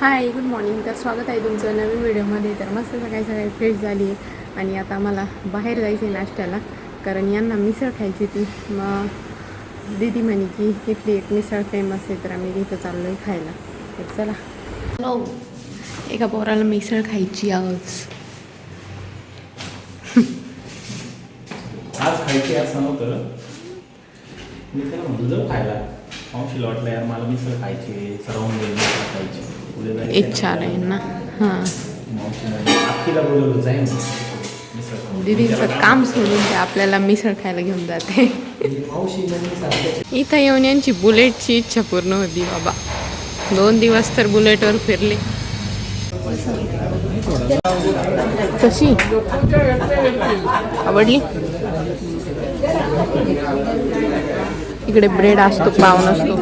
Hi good morning तर स्वागत आहे तुमचं नवीन व्हिडिओमध्ये. तर मस्त सकाळी सकाळी फ्रेश झाली आहे आणि आता आम्हाला बाहेर जायचं आहे नाश्त्याला. कारण यांना मिसळ खायची होती. मग दीदी म्हणे की इथली एक मिसळ फेमस आहे तर आम्ही तिथं चाललो आहे खायला. तर चला. हॅलो एका पोराला मिसळ खायची आज. आज खायची असं नव्हतं. मी त्याला म्हणलं जाऊ खायला. वाटलं यार मला मिसळ खायची सर्वांना मिसळ खायची इच्छा आपल्याला. ना. हां. दीदींचं काम सोडून ते आपल्याला मिसळ खायला घेऊन जाते. म्हणजे इथं येऊन यांची बुलेटची इच्छा पूर्ण होती बाबा. दोन दिवस तर बुलेटवर फिरले. कशी? आवडली? इकडे ब्रेड असतो पाव नसतो.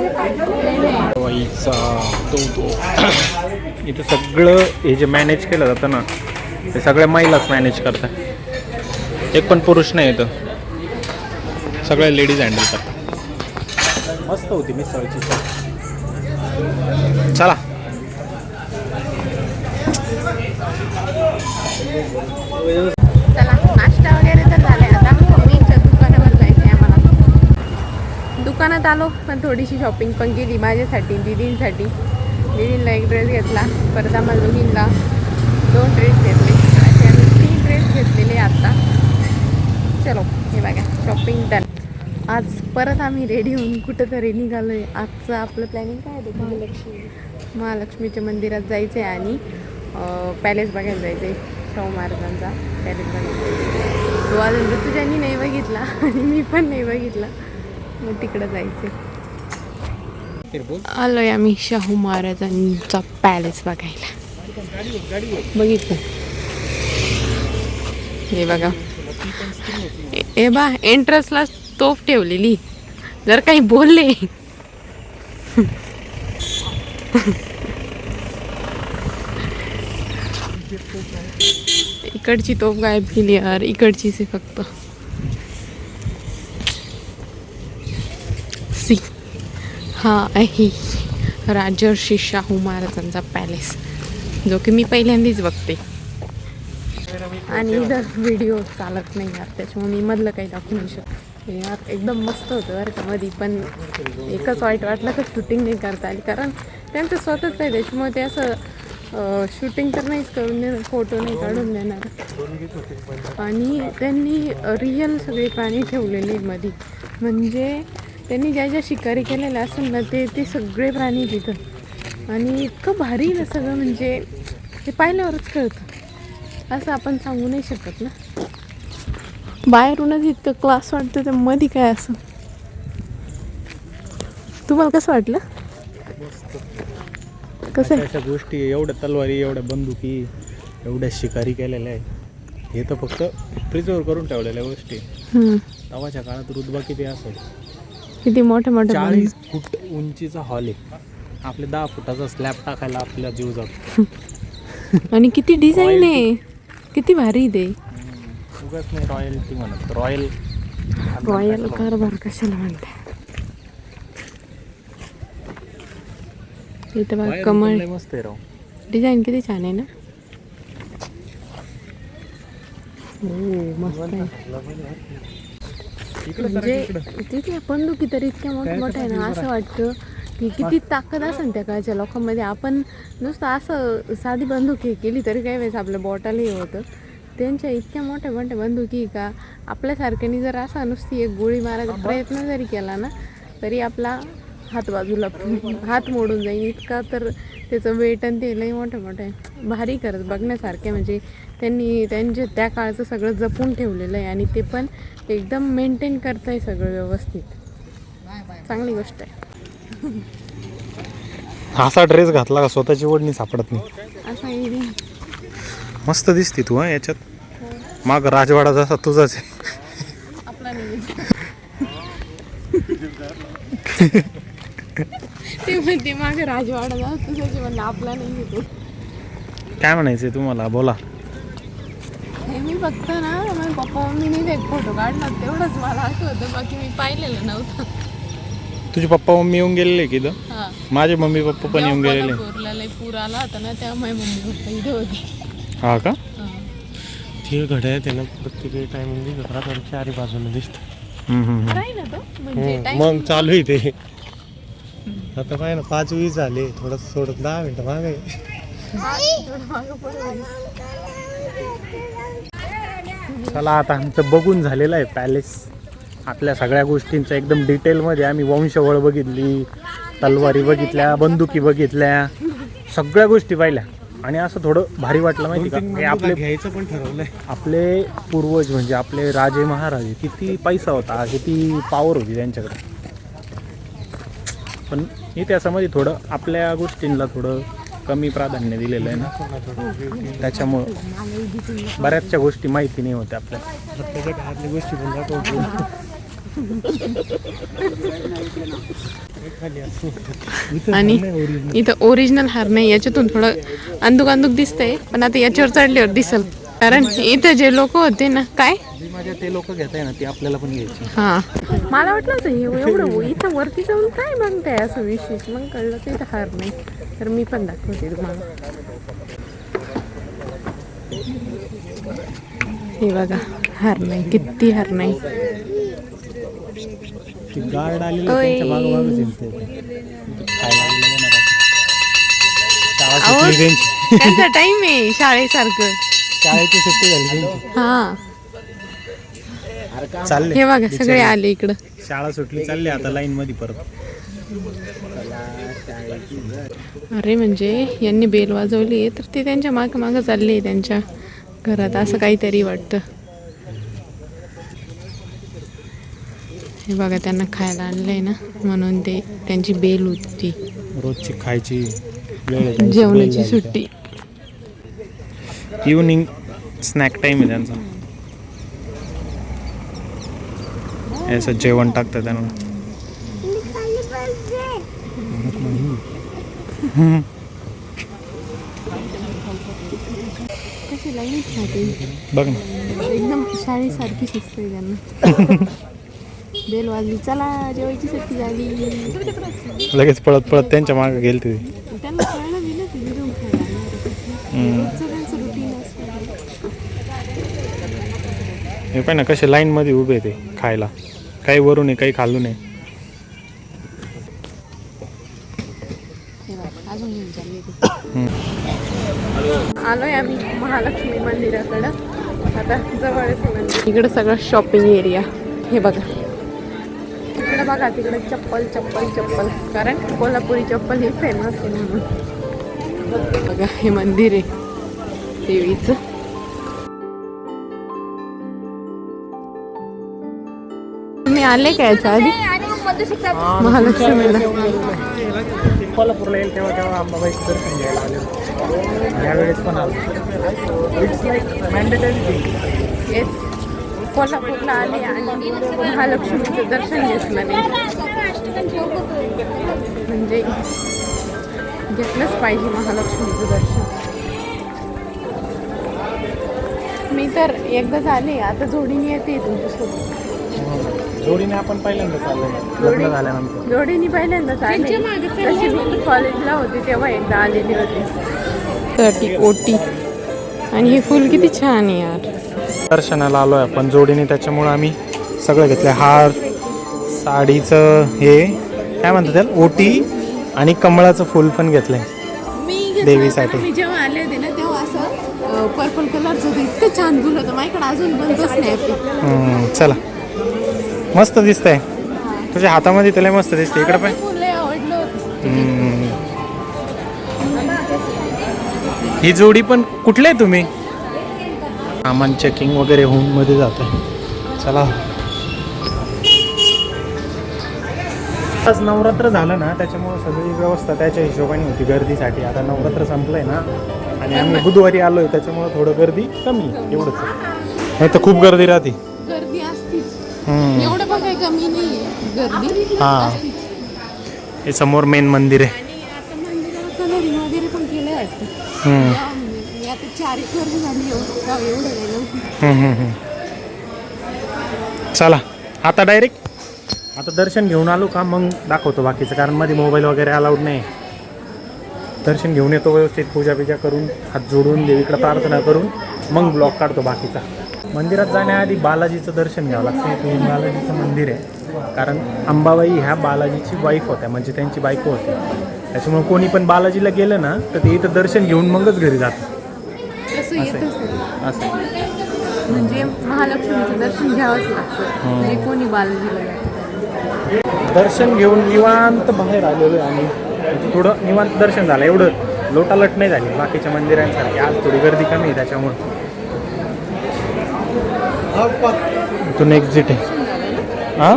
वाईचा तो तो. इथं सगळं हे जे मॅनेज केलं जातं ना ते सगळ्या महिलाच मॅनेज करतात. एक पण पुरुष नाही येतं सगळ्या लेडीज हँडल करतात. मस्त होती मिसळची चला. चला नाश्ता वगैरे तर झालाय आता मम्मीच्या दुकानावर जायचं आहे आम्हाला दुकानात आलो पण थोडीशी शॉपिंग पण केली माझ्यासाठी दिदींसाठी. दिदींना एक ड्रेस घेतला परत आम्हाला दोघींना दोन ड्रेस घेतले. असे आम्ही तीन ड्रेस घेतलेले आता. चलो हे बघा शॉपिंग डन आज परत आम्ही रेडी होऊन कुठंतरी निघालो आहे आजचं आपलं प्लॅनिंग काय आहे महालक्ष्मी. महालक्ष्मीच्या मंदिरात जायचं आहे आणि पॅलेस बघायला जायचं आहे शाहू महाराजांचा पॅलेस बघायला जायचं तो अजून ऋतुजानी नाही बघितला आणि मी पण नाही बघितला. मग तिकडं जायचं आलोय आम्ही शाहू महाराजांचा पॅलेस बघायला. बघितलं. हे बघा. ए- बा एंट्रन्सला तोफ ठेवलेली. जर काही बोलले. इकडची तोफ गायब केली यार. इकडचीच आहे फक्त. हा आहे राजर्षी शाहू महाराजांचा पॅलेस जो की मी पहिल्यांदाच बघते. आणि इथं व्हिडिओ चालत नाही यार त्याच्यामुळे मी मधलं काही दाखवू नाही शकत. यार एकदम मस्त होतं बरं का मध्ये पण एकच वाईट वाटलं का शूटिंग नाही करता आली. कारण त्यांचं स्वतःच आहे त्याच्यामुळे ते असं शूटिंग तर नाहीच करून देणार फोटो नाही काढून देणार. आणि त्यांनी रिअल सगळे प्राणी ठेवलेले मध्ये म्हणजे त्यांनी ज्या ज्या शिकारी केलेल्या असेल ना ते ते सगळे प्राणी तिथं आणि इतकं भारी ना सगळं म्हणजे ते पाहिल्यावरच कळतं. असं आपण सांगू नाही शकत ना. बाहेरूनच इतकं क्लास वाटतं तर मध्ये काय असं? तुम्हाला कसं वाटलं? कसं? अशा गोष्टी एवढ्या तलवारी एवढ्या बंदुकी एवढ्या शिकारी केलेल्या आहे हे तर फक्त प्रिझर्व करून ठेवलेल्या गोष्टी. तवाच्या काळात रुतबा किती असेल किती मोठे मोठे चाळीस फूट उंचीचा हॉल आहे. आपले दहा फुटाचा स्लॅब टाकायला आपला जीव जातो. आणि किती डिझाईन आहे. किती भारी ते. उगाच नाही रॉयल्टी म्हणत. रॉयल रॉयल कारभार कशाला म्हणते? इथं बघा कमळ. मस्त आहे राव. डिझाईन किती छान आहे ना? हो मस्त आहे. म्हणजे तिथल्या बंदुकी तर इतक्या मोठ्या मोठ्या आहे ना असं वाटतं की किती ताकद असेल त्या काळच्या लोकांमध्ये. आपण नुसतं असं साधी बंदुकी केली तरी काही वेळेस आपलं बॉटल हे होतं. त्यांच्या इतक्या मोठ्या मोठ्या बंदुकी का? आपल्यासारख्यानी जर असा नुसती एक गोळी मारायचा प्रयत्न जरी केला ना तरी आपला हात बाजूला हात मोडून जाईल इतका तर त्याचं वेट आणि ते लई मोठं मोठं आहे. भारी करत बघण्यासारखे म्हणजे त्यांनी त्यांचे त्या काळचं सगळं जपून ठेवलेलं आहे आणि ते पण एकदम मेंटेन करताय सगळं व्यवस्थित. चांगली गोष्ट आहे. असा ड्रेस घातला का? स्वतःची ओढणी सापडत नाही. असा मस्त दिसते तू हा याच्यात. माग राजवाडा जसा तुझाच आहे. ते म्हणते मागे राजवाडा तुझ्याची म्हणलं आपला नाही काय म्हणायचंय तुम्हाला? बोला. हे मी फक्त ना माझ्या पप्पा मम्मीने एक फोटो काढला. तेवढंच मला आठवतं. बाकी मी पाहिलेलं नव्हतं. तुझे पप्पा मम्मी येऊन गेलेले की इथं? हा. माझे मम्मी पप्पा पण येऊन गेलेले. लय पूर आला होता ना तेव्हा माझी मम्मी पप्पा इथे होते. हा का? हा. ती घड्याळ त्यानं प्रत्येक टायमिंग दिसत राहतात चारी बाजूला दिसत. हम्म, हम्म, हम्म. काय ना तो? म्हणजे मग चालू आहे ते. आता पाय ना पाच वीस झाले. थोडं सोडत दहा मिनिटं मागे थोडं मागं पुढं. चला आता आमचं बघून झालेलं आहे पॅलेस आपल्या सगळ्या गोष्टींचं एकदम डिटेलमध्ये आम्ही वंशवळ बघितली तलवारी बघितल्या बंदुकी बघितल्या सगळ्या गोष्टी पाहिल्या. आणि असं थोडं भारी वाटलं माहिती का? हे आपले घ्यायचं पण ठरवलंय. आपले पूर्वज म्हणजे आपले राजे महाराजे किती पैसा होता किती पावर होती त्यांच्याकडे. पण इतिहासामध्ये थोडं आपल्या गोष्टींना थोडं कमी प्राधान्य दिलेलं आहे ना. त्याच्यामुळं बऱ्याचशा गोष्टी माहिती नाही होत्या आपल्याला गोष्टी आणि इथं ओरिजिनल हार नाही याच्यातून थोडं अंदुक अंदुक दिसतंय पण आता याच्यावर चढल्यावर दिसल. कारण इथं जे लोक होते ना काय? मजा ते लोक घेत आहे ना ती आपल्याला पण घ्यायची. हा. मला वाटलं होतं हे एवढं इथं वरती जाऊन काय बघताय असं विशेष? मग कळलं तर इथं हार नाही. तर मी पण दाखवते तुम्हाला. हे बघा हार नाही किती हार नाही. ते गार्ड ते. त्यांचा टाइम आहे शाळेसारखं. शाळेची सुट्टी झाली हा. चालले. हे बघा सगळे आले इकडं. शाळा सुटली चालले आता लाईन मध्ये परत. अरे म्हणजे यांनी बेल वाजवली तर ते त्यांच्या माग मागं चालले त्यांच्या घरात असं काहीतरी वाटतं. हे बघा त्यांना खायला आणलंय ना म्हणून ते त्यांची बेल होती रोजची खायची वेळ आहे त्यांची, जेवणाची सुट्टी. इव्हनिंग स्नॅक टाईम आहे त्यांचा. हे असं जेवण टाकतं त्यांना. बघ ना. एकदम शाळेसारखी आहे त्यांना. बेल वाजली चला जेवायची सुट्टी झाली. लगेच पळत पळत त्यांच्या मागे गेले ते त्यांना कळलं बी ना ते जिरून खायला आणणार आहे. रोजचं त्यांचं रुटीन असतं. हे ना कसे लाईन मध्ये उभे ते खायला. काही वरून आहे काही खालून आहे. आलोय आम्ही महालक्ष्मी मंदिराकडं. आता जवळच आहे मंदिर. इकडं सगळं शॉपिंग एरिया हे बघा. इकडे बघा तिकडे चप्पल चप्पल चप्पल. कारण कोल्हापुरी चप्पल ही फेमस आहे म्हणून. बघा हे मंदिर आहे. देवीचं. आले का याच्या आधी? महालक्ष्मीला. कोल्हापूरला येईल तेव्हा तेव्हा अंबाबाईचं दर्शन घ्यायला आले. यावेळेस पण आलो. इट्स लाईक मॅन्डेटरी येस कोल्हापूरला आले आणि महालक्ष्मीचं दर्शन घेतलं नाही म्हणजे घेतलंच पाहिजे महालक्ष्मीचं दर्शन. मी तर एकदाच आले आता जोडीने येते तुमच्यासोबत. जोडीने आपण पहिल्यांदा चाललो लग्न झाल्यानंतर. जोडीने पहिल्यांदाच आले. तशी मी कॉलेजला होते तेव्हा एकदा आलेले होते. साठी ओटी आणि हे फुल किती छान आहे यार. दर्शनाला आलो आहे आपण. जोडीने त्याच्यामुळं आम्ही सगळं घेतलं हार साडीचं हे काय म्हणतात त्याला? ओटी आणि कमळाचं फुल पण घेतलंय. मी घेतलं देवीसाठी. मी जेव्हा आले होते ना तेव्हा असं पर्पल कलरचं होतं. इतकं छान फुल होतं. माझ्याकडे अजून पण तसं नाही चला. मस्त दिसतंय. तुझ्या हातामध्ये त्याला मस्त दिसते इकडे पण. ही जोडी पण कुठले आहे तुम्ही? सामान चेकिंग वगैरे होऊन मध्ये जात चला. आज नवरात्र झालं ना त्याच्यामुळे सगळी व्यवस्था त्याच्या हिशोबाने होती गर्दीसाठी. आता नवरात्र संपलंय ना आणि आम्ही बुधवारी आलोय त्याच्यामुळे थोडं गर्दी कमी एवढंच. नाही तर खूप गर्दी राहते. एवढं पण काही कमी नाही गर्दी हा. हे समोर मेन मंदिर आहे. आणि आता मंदिराला कलरिंग वगैरे पण केलं वाटतं हम्म. तेव्हा मी आता चार एक वर्ष झाली एवढं. गाव एवढं नाही नव्हतं. हम्म, हम्म, हम्म. चला आता डायरेक्ट आता दर्शन घेऊन आलो का मग दाखवतो बाकीचं कारण मध्ये मोबाईल वगैरे अलाउड नाही. दर्शन घेऊन येतो व्यवस्थित पूजा बिजा करून हात जोडून देवीकडे प्रार्थना करून मग ब्लॉग काढतो बाकीचा. मंदिरात जाण्याआधी बालाजीचं दर्शन घ्यावं लागतं. हे तुम्ही बालाजीचं मंदिर आहे. कारण अंबाबाई ह्या बालाजीची वाईफ होत्या. म्हणजे त्यांची बायको होती. त्याच्यामुळे कोणी पण बालाजीला गेलं ना तर ते इथं दर्शन घेऊन मगच घरी जातं नाही. असं म्हणजे महालक्ष्मीचं दर्शन घ्यावंच लागतं. म्हणजे कोणी बालाजीला जातं. दर्शन घेऊन निवांत बाहेर आलेलो आहे म्हणजे थोडं निवांत दर्शन झालं. एवढं लोटालट नाही झाली. बाकीच्या मंदिरांसारखी. आज थोडी गर्दी कमी आहे त्याच्यामुळे. इथून एक्झिट आहे. हां?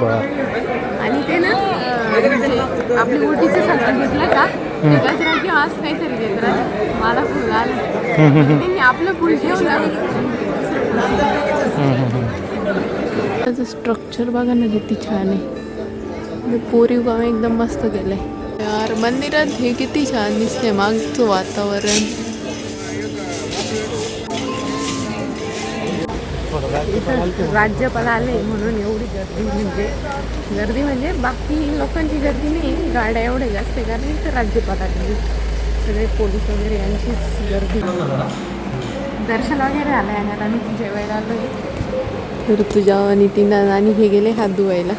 बरं. आणि ते ना म्हणजे आपली ओटीचं सगळं घेतलं का? काहीतरी मला फुल आलं त्यांनी आपलं फुल ठेवलं. त्याचं स्ट्रक्चर बघा ना किती छान आहे. कोरीव काम एकदम मस्त केलंय. यार मंदिरात हे किती छान दिसते मागचं वातावरण. इथं राज्यपाल आले म्हणून एवढी गर्दी म्हणजे गर्दी म्हणजे बाकी लोकांची गर्दी नाही गाड्या एवढ्या जास्त गर्दी तर राज्यपाल आले. सगळे पोलीस वगैरे यांचीच गर्दी. दर्शन वगैरे आलं आहे आणि आम्ही जेवायला आलो तर तुझ्या नितीन आणि हे गेले हात धुवायला.